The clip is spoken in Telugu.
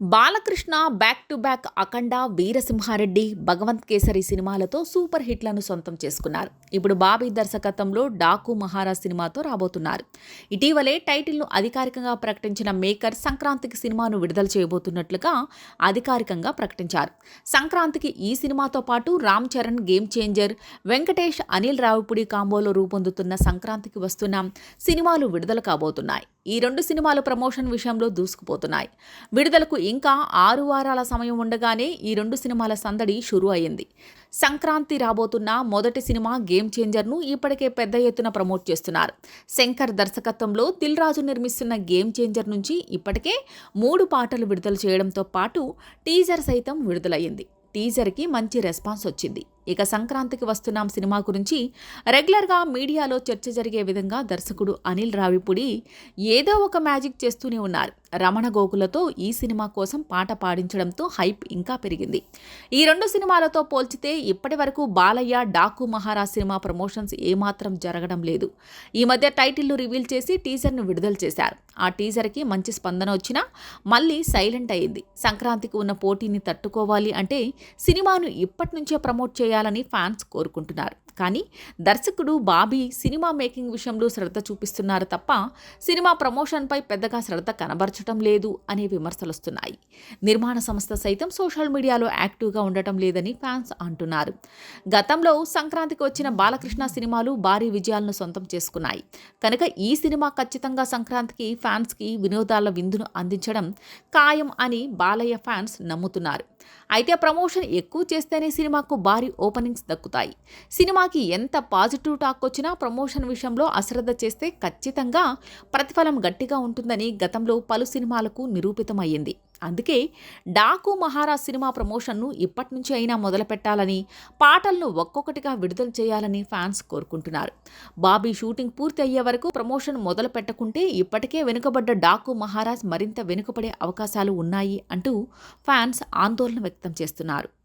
Balakrishna back to back Akhanda Veera Simha Reddy Bhagavanth Kesari సినిమాలతో సూపర్ హిట్లను సొంతం చేసుకున్నారు. ఇప్పుడు బాబీ దర్శకత్వంలో డాకు మహారాజ్ సినిమాతో రాబోతున్నారు. ఇటీవలే టైటిల్ను అధికారికంగా ప్రకటించిన మేకర్ సంక్రాంతికి సినిమాను విడుదల చేయబోతున్నట్లుగా అధికారికంగా ప్రకటించారు. సంక్రాంతికి ఈ సినిమాతో పాటు రామ్ చరణ్ గేమ్ చేంజర్ వెంకటేష్ అనిల్ రావిపూడి కాంబోలో రూపొందుతున్న సంక్రాంతికి వస్తున్న సినిమాలు విడుదల కాబోతున్నాయి. ఈ రెండు సినిమాలు ప్రమోషన్ విషయంలో దూసుకుపోతున్నాయి. విడుదలకు ఇంకా ఆరు వారాల సమయం ఉండగానే ఈ రెండు సినిమాల సందడి షురు అయింది సంక్రాంతి రాబోతున్న మొదటి సినిమా గేమ్ చేంజర్ను ఇప్పటికే పెద్ద ఎత్తున ప్రమోట్ చేస్తున్నారు. శంకర్ దర్శకత్వంలో దిల్ రాజు నిర్మిస్తున్న గేమ్ చేంజర్ నుంచి ఇప్పటికే మూడు పాటలు విడుదల చేయడంతో పాటు టీజర్ సైతం విడుదలయ్యింది. టీజర్కి మంచి రెస్పాన్స్ వచ్చింది. ఇక సంక్రాంతికి వస్తున్నాం సినిమా గురించి. రెగ్యులర్గా మీడియాలో చర్చ జరిగే విధంగా దర్శకుడు అనిల్ రావిపూడి ఏదో ఒక మ్యాజిక్ చేస్తూనే ఉన్నారు. రమణ గోకులతో ఈ సినిమా కోసం పాట పాడించడంతో హైప్ ఇంకా పెరిగింది. ఈ రెండు సినిమాలతో పోల్చితే ఇప్పటి వరకు బాలయ్య డాకు మహారాజ్ సినిమా ప్రమోషన్స్ ఏమాత్రం జరగడం లేదు. ఈ మధ్య టైటిల్ను రివీల్ చేసి టీజర్ను విడుదల చేశారు. ఆ టీజర్కి మంచి స్పందన వచ్చినా మళ్ళీ సైలెంట్ అయింది. సంక్రాంతికి ఉన్న పోటీని తట్టుకోవాలి అంటే సినిమాను ఇప్పటి నుంచే ప్రమోట్ చేయాలి చేయాలని ఫ్యాన్స్ కోరుకుంటున్నారు. కానీ దర్శకుడు బాబీ సినిమా మేకింగ్ విషయంలో శ్రద్ధ చూపిస్తున్నారు తప్ప సినిమా ప్రమోషన్పై పెద్దగా శ్రద్ధ కనబరచడం లేదు అనే విమర్శలు వస్తున్నాయి. నిర్మాణ సంస్థ సైతం సోషల్ మీడియాలో యాక్టివ్గా ఉండటం లేదని ఫ్యాన్స్ అంటున్నారు. గతంలో సంక్రాంతికి వచ్చిన బాలకృష్ణ సినిమాలు భారీ విజయాలను సొంతం చేసుకున్నాయి. కనుక ఈ సినిమా ఖచ్చితంగా సంక్రాంతికి ఫ్యాన్స్కి వినోదాల విందును అందించడం ఖాయం అని బాలయ్య ఫ్యాన్స్ నమ్ముతున్నారు. అయితే ప్రమోషన్ ఎక్కువ చేస్తేనే సినిమాకు భారీ ఓపెనింగ్స్ దక్కుతాయి. సినిమాకి ఎంత పాజిటివ్ టాక్ వచ్చినా ప్రమోషన్ విషయంలో అశ్రద్ధ చేస్తే ఖచ్చితంగా ప్రతిఫలం గట్టిగా ఉంటుందని గతంలో పలు సినిమాలకు నిరూపితమయ్యింది. అందుకే డాకు మహారాజ్ సినిమా ప్రమోషన్ను ఇప్పటి నుంచి అయినా మొదలుపెట్టాలని పాటలను ఒక్కొక్కటిగా విడుదల చేయాలని ఫ్యాన్స్ కోరుకుంటున్నారు. బాబీ షూటింగ్ పూర్తి అయ్యే వరకు ప్రమోషన్ మొదలు పెట్టకుంటే ఇప్పటికే వెనుకబడ్డ డాకు మహారాజ్ మరింత వెనుకబడే అవకాశాలు ఉన్నాయి అంటూ ఫ్యాన్స్ ఆందోళన వ్యక్తం చేస్తున్నారు.